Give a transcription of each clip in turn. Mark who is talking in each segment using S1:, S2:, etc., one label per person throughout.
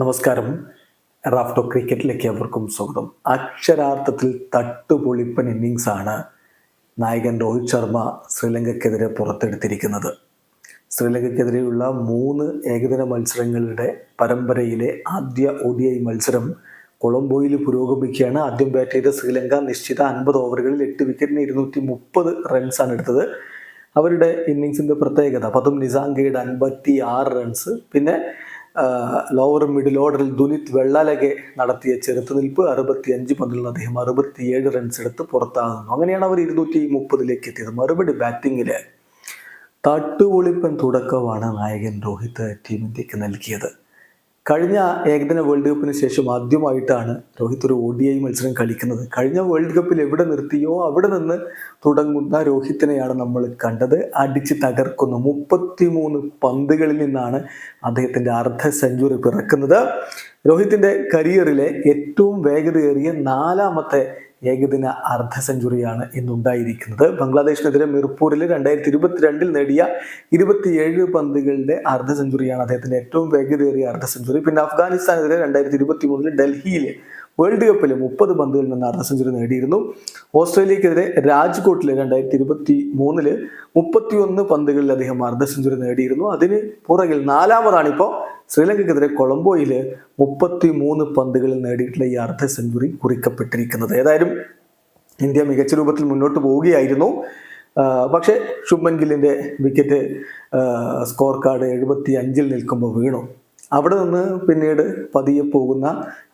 S1: നമസ്കാരം. റാഫ്റ്റോ ക്രിക്കറ്റിലേക്ക് അവർക്കും സ്വാഗതം. അക്ഷരാർത്ഥത്തിൽ തട്ടുപൊളിപ്പൻ ഇന്നിങ്സ് ആണ് നായകൻ രോഹിത് ശർമ്മ ശ്രീലങ്കയ്ക്കെതിരെ പുറത്തെടുത്തിരിക്കുന്നത്. ശ്രീലങ്കയ്ക്കെതിരെയുള്ള മൂന്ന് ഏകദിന മത്സരങ്ങളുടെ പരമ്പരയിലെ ആദ്യ ഒ ഡി ഐ മത്സരം കൊളംബോയിൽ പുരോഗമിക്കുകയാണ്. ആദ്യം ബാറ്റ് ചെയ്ത ശ്രീലങ്ക നിശ്ചിത അൻപത് ഓവറുകളിൽ എട്ട് വിക്കറ്റിന് ഇരുന്നൂറ്റി മുപ്പത് റൺസാണ് എടുത്തത്. അവരുടെ ഇന്നിങ്സിന്റെ പ്രത്യേകത പതും നിസാങ്കയുടെ അൻപത്തി ആറ് റൺസ് പിന്നെ ലോവർ മിഡിൽ ഓർഡറിൽ ദുലിത് വെള്ളാലകെ നടത്തിയ ചെറുത്തുനിൽപ്പ് അറുപത്തി അഞ്ച് പന്തിൽ നിന്ന് അദ്ദേഹം അറുപത്തിയേഴ് റൺസ് എടുത്ത് പുറത്താകുന്നു. അങ്ങനെയാണ് അവർ ഇരുന്നൂറ്റി മുപ്പതിലേക്ക് എത്തിയത് മറുപടി ബാറ്റിങ്ങിൽ തട്ടുപൊളിപ്പൻ തുടക്കമാണ് നായകൻ രോഹിത് ടീം ഇന്ത്യയ്ക്ക് നൽകിയത്. കഴിഞ്ഞ ഏകദിന വേൾഡ് കപ്പിന് ശേഷം ആദ്യമായിട്ടാണ് രോഹിത് ഒരു ഒ ഡി ഐ മത്സരം കളിക്കുന്നത്. കഴിഞ്ഞ വേൾഡ് കപ്പിൽ എവിടെ നിർത്തിയോ അവിടെ നിന്ന് തുടങ്ങുന്ന രോഹിത്തിനെയാണ് നമ്മൾ കണ്ടത്. അടിച്ച് തകർക്കുന്ന. മുപ്പത്തിമൂന്ന് പന്തുകളിൽ നിന്നാണ് അദ്ദേഹത്തിന്റെ അർദ്ധ സെഞ്ചുറി പിറക്കുന്നത്. രോഹിത്തിന്റെ കരിയറിലെ ഏറ്റവും വേഗതയേറിയ നാലാമത്തെ ഏകദിന അർദ്ധ സെഞ്ചുറിയാണ് ഇന്നുണ്ടായിരിക്കുന്നത്. ബംഗ്ലാദേശിനെതിരെ മിർപൂരിൽ രണ്ടായിരത്തി ഇരുപത്തിരണ്ടിൽ നേടിയ ഇരുപത്തിയേഴ് പന്തുകളുടെ അർദ്ധ സെഞ്ചുറിയാണ് അദ്ദേഹത്തിന്റെ ഏറ്റവും വേഗതയേറിയ അർദ്ധ സെഞ്ചുറി. പിന്നെ അഫ്ഗാനിസ്ഥാനെതിരെ രണ്ടായിരത്തി ഇരുപത്തി മൂന്നിൽ ഡൽഹിയിൽ വേൾഡ് കപ്പിൽ മുപ്പത് പന്തുകളിൽ നിന്ന് അർദ്ധ സെഞ്ചുറി നേടിയിരുന്നു. ഓസ്ട്രേലിയക്കെതിരെ രാജ്കോട്ടിൽ രണ്ടായിരത്തി ഇരുപത്തി മൂന്നിൽ മുപ്പത്തിയൊന്ന് പന്തുകളിൽ അദ്ദേഹം അർദ്ധ സെഞ്ചുറി നേടിയിരുന്നു. അതിന് പുറകിൽ നാലാമതാണ് ഇപ്പോൾ ശ്രീലങ്കയ്ക്കെതിരെ കൊളംബോയിൽ മുപ്പത്തി മൂന്ന് പന്തുകളിൽ നേടിയിട്ടുള്ള ഈ അർദ്ധ സെഞ്ചുറി കുറിക്കപ്പെട്ടിരിക്കുന്നത്. ഏതായാലും ഇന്ത്യ മികച്ച രൂപത്തിൽ മുന്നോട്ട് പോവുകയായിരുന്നു. പക്ഷേ ശുഭൻ ഗില്ലിന്റെ വിക്കറ്റ് സ്കോർ കാർഡ് എഴുപത്തി അഞ്ചിൽ നിൽക്കുമ്പോൾ വീണു. അവിടെ നിന്ന് പിന്നീട് പതിയെ പോകുന്ന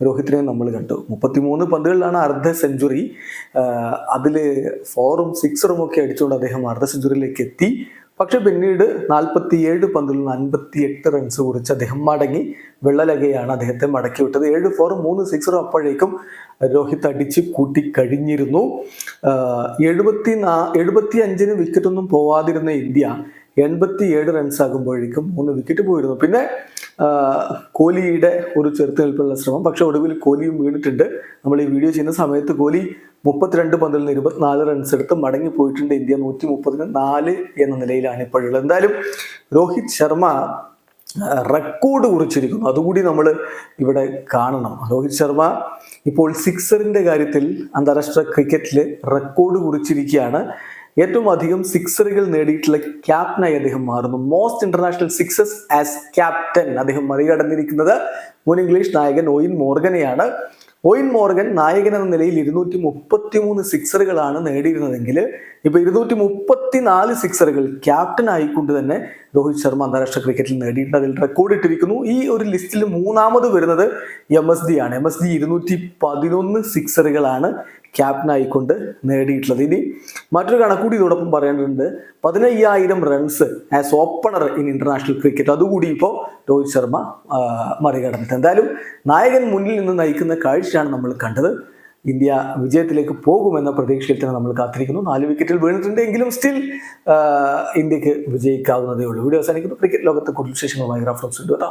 S1: രോഹിത്തിനെ നമ്മൾ കണ്ടു. മുപ്പത്തിമൂന്ന് പന്തുകളിലാണ് അർദ്ധ സെഞ്ചുറി. അതിൽ ഫോറും സിക്സറും ഒക്കെ അടിച്ചുകൊണ്ട് അദ്ദേഹം അർദ്ധ സെഞ്ചുറിയിലേക്ക് എത്തി. പക്ഷെ പിന്നീട് നാൽപ്പത്തിയേഴ് പന്തിൽ നിന്ന് അൻപത്തി എട്ട് റൺസ് കുറിച്ച് അദ്ദേഹം മടങ്ങി. വെള്ളലകയാണ് അദ്ദേഹത്തെ മടക്കി വിട്ടത്. ഏഴ് ഫോറും മൂന്ന് സിക്സറും അപ്പോഴേക്കും രോഹിത് അടിച്ച് കൂട്ടി കഴിഞ്ഞിരുന്നു. എഴുപത്തി നാ എഴുപത്തി അഞ്ചിന് വിക്കറ്റൊന്നും പോവാതിരുന്ന ഇന്ത്യ എൺപത്തി ഏഴ് റൺസ് ആകുമ്പോഴേക്കും മൂന്ന് വിക്കറ്റ് പോയിരുന്നു. പിന്നെ കോഹ്ലിയുടെ ഒരു ചെറുത്തുനിൽപ്പുള്ള ശ്രമം. പക്ഷെ ഒടുവിൽ കോഹ്ലിയും വീണിട്ടുണ്ട്. നമ്മൾ ഈ വീഡിയോ ചെയ്യുന്ന സമയത്ത് കോഹ്ലി മുപ്പത്തിരണ്ട് പന്തിൽ നിന്ന് ഇരുപത്തിനാല് റൺസ് എടുത്ത് മടങ്ങി പോയിട്ടുണ്ട് ഇന്ത്യ നൂറ്റി മുപ്പതിന് നാല് എന്ന നിലയിലാണ് ഇപ്പോഴുള്ളത്. എന്തായാലും രോഹിത് ശർമ്മ റെക്കോർഡ് കുറിച്ചിരിക്കുന്നു. അതുകൂടി നമ്മൾ ഇവിടെ കാണണം. രോഹിത് ശർമ്മ ഇപ്പോൾ സിക്സറിന്റെ കാര്യത്തിൽ അന്താരാഷ്ട്ര ക്രിക്കറ്റിൽ റെക്കോർഡ് കുറിച്ചിരിക്കുകയാണ്. ഏറ്റവും അധികം സിക്സറുകൾ നേടിയിട്ടുള്ള ക്യാപ്റ്റനായി അദ്ദേഹം മാറുന്നു. Most international sixes as captain അദ്ദേഹം മറികടന്നിരിക്കുന്നത് മുൻ ഇംഗ്ലീഷ് നായകൻ ഓയിൻ മോർഗനെയാണ് ഓയിൻ മോർഗൻ നായകൻ എന്ന നിലയിൽ ഇരുന്നൂറ്റി മുപ്പത്തി മൂന്ന് സിക്സറുകളാണ് നേടിയിരുന്നതെങ്കിൽ ഇപ്പൊ ഇരുന്നൂറ്റി മുപ്പത്തി നാല് സിക്സറുകൾ ക്യാപ്റ്റൻ ആയിക്കൊണ്ട് തന്നെ രോഹിത് ശർമ്മ അന്താരാഷ്ട്ര ക്രിക്കറ്റിൽ നേടിയിട്ടുണ്ട്. അതിൽ റെക്കോർഡ് ഇട്ടിരിക്കുന്നു. ഈ ഒരു ലിസ്റ്റിൽ മൂന്നാമത് വരുന്നത് എം എസ് ഡി ആണ്. എം എസ് ഡി ഇരുന്നൂറ്റി പതിനൊന്ന് സിക്സറുകളാണ് ക്യാപ്റ്റൻ ആയിക്കൊണ്ട് നേടിയിട്ടുള്ളത്. ഇനി മറ്റൊരു കണക്കൂടി ഇതോടൊപ്പം പറയേണ്ടതുണ്ട് പതിനയ്യായിരം runs as opener in international cricket അതുകൂടി ഇപ്പോൾ രോഹിത് ശർമ്മ മറികടന്നിട്ട്. എന്തായാലും നായകൻ മുന്നിൽ നിന്ന് നയിക്കുന്ന കാഴ്ചയാണ് നമ്മൾ കണ്ടത്. ഇന്ത്യ വിജയത്തിലേക്ക് പോകുമെന്ന പ്രതീക്ഷയിൽ തന്നെ നമ്മൾ കാത്തിരിക്കുന്നു. നാല് വിക്കറ്റിൽ വീണിട്ടുണ്ടെങ്കിലും സ്റ്റിൽ ഇന്ത്യയ്ക്ക് വിജയിക്കാവുന്നതേ ഉള്ളൂ. വീഡിയോ അവസാനിക്കുന്നു. ക്രിക്കറ്റ് ലോകത്തെ കൂടുതൽ വിശേഷങ്ങളുമായി റഫറൻസ് കേട്ടോ